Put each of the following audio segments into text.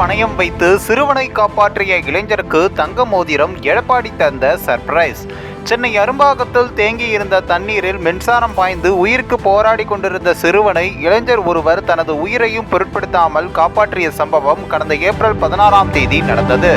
பணயம் வைத்து சிறுவனை காப்பாற்றிய இளைஞருக்கு தங்க மோதிரம் எடப்பாடி தந்த சர்ப்ரைஸ். சென்னை அரும்பாக்கத்தில் தேங்கியிருந்த தண்ணீரில் மின்சாரம் பாய்ந்து உயிருக்கு போராடி கொண்டிருந்த சிறுவனை இளைஞர் ஒருவர் தனது உயிரையும் பொருட்படுத்தாமல் காப்பாற்றிய சம்பவம் கடந்த ஏப்ரல் பதினாறாம் தேதி நடந்தது.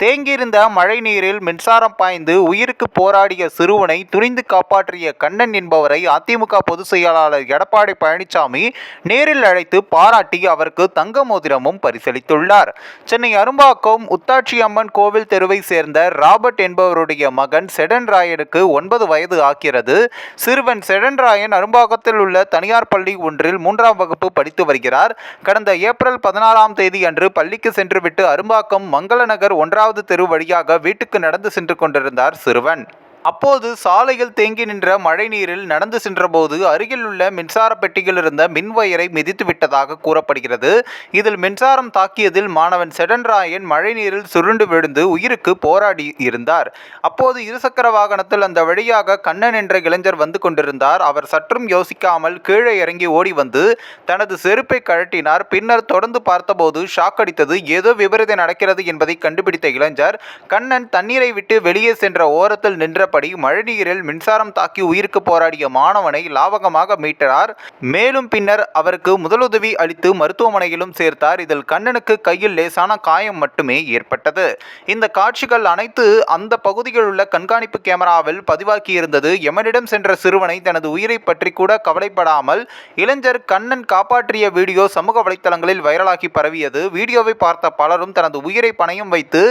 தேங்கியிருந்த மழை நீரில் மின்சாரம் பாய்ந்து உயிருக்கு போராடிய சிறுவனை துணிந்து காப்பாற்றிய கண்ணன் என்பவரை அதிமுக பொதுச் செயலாளர் எடப்பாடி பழனிசாமி நேரில் அழைத்து பாராட்டி அவருக்கு தங்க மோதிரமும் பரிசளித்துள்ளார். சென்னை அரும்பாக்கம் உத்தாட்சி அம்மன் கோவில் தெருவை சேர்ந்த ராபர்ட் என்பவருடைய மகன் செடன் ராயனுக்கு ஒன்பது வயது ஆகிறது. சிறுவன் செடன் ராயன் அரும்பாக்கத்தில் உள்ள தனியார் பள்ளி ஒன்றில் மூன்றாம் வகுப்பு படித்து வருகிறார். கடந்த ஏப்ரல் பதினாறாம் தேதி அன்று பள்ளிக்கு சென்றுவிட்டு அரும்பாக்கம் மங்களநகர் இரண்டாவது தெரு வழியாக வீட்டுக்கு நடந்து சென்று கொண்டிருந்தார் சிறுவன். அப்போது சாலையில் தேங்கி நின்ற மழைநீரில் நடந்து சென்றபோது அருகில் உள்ள மின்சார பெட்டியில் இருந்த மின்வயரை மிதித்து விட்டதாக கூறப்படுகிறது. இதில் மின்சாரம் தாக்கியதில் மாணவன் செடன்ராயன் மழைநீரில் சுருண்டு விழுந்து உயிருக்கு போராடி இருந்தார். அப்போது இருசக்கர வாகனத்தில் அந்த வழியாக கண்ணன் என்ற இளைஞர் வந்து கொண்டிருந்தார். அவர் சற்றும் யோசிக்காமல் கீழே இறங்கி ஓடி வந்து தனது செருப்பை கழட்டினார். பின்னர் தொடர்ந்து பார்த்தபோது ஷாக் அடித்தது. ஏதோ விபரீதம் நடக்கிறது என்பதை கண்டுபிடித்த இளைஞர் கண்ணன் தண்ணீரை விட்டு வெளியே சென்ற ஓரத்தில் நின்ற நின்றபடி மழைநீரில் மின்சாரம் தாக்கி உயிருக்கு போராடிய மாணவனை லாவகமாக மீட்டார் மேலும் பின்னர் அவருக்கு முதலுதவி அளித்து மருத்துவமனையிலும் சேர்த்தார். இதில் கண்ணனுக்கு கையில் லேசான காயம் மட்டுமே ஏற்பட்டது. இந்த காட்சிகள் அனைத்து அந்த பகுதியில் உள்ள கண்காணிப்பு கேமராவில் பதிவாக்கியிருந்தது எமனிடம் சென்ற சிறுவனை தனது உயிரை பற்றி கூட கவலைப்படாமல் இளைஞர் கண்ணன் காப்பாற்றிய வீடியோ சமூக வலைத்தளங்களில் வைரலாகி பரவியது. வீடியோவை பார்த்த பலரும் தனது உயிரை பணயம் வைத்து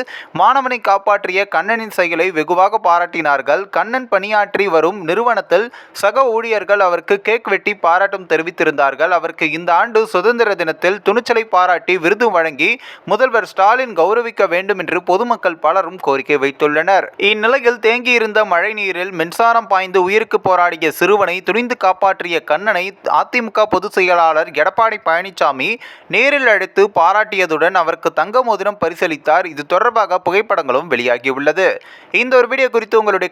மாணவனை காப்பாற்றிய கண்ணனின் செயலை வெகுவாக பாராட்டினார்கள். கண்ணன் பணியாற்றி வரும் நிறுவனத்தில் சக ஊழியர்கள் அவருக்கு கேக் வெட்டி பாராட்டும் தெரிவித்திருந்தார்கள். அவருக்கு இந்த ஆண்டு சுதந்திர தினத்தில் துணிச்சலை பாராட்டி விருது வழங்கி முதல்வர் ஸ்டாலின் கௌரவிக்க வேண்டும் என்று பொதுமக்கள் பலரும் கோரிக்கை வைத்துள்ளனர். இந்நிலையில் தேங்கியிருந்த மழைநீரில் மின்சாரம் பாய்ந்து உயிருக்கு போராடிய சிறுவனை துணிந்து காப்பாற்றிய கண்ணனை அதிமுக பொதுச் செயலாளர் எடப்பாடி பழனிசாமி நேரில் அழைத்து பாராட்டியதுடன் அவருக்கு தங்க மோதிரம் பரிசளித்தார். இது தொடர்பாக புகைப்படங்களும் வெளியாகியுள்ளது. இந்த ஒரு வீடியோ குறித்து உங்களுடைய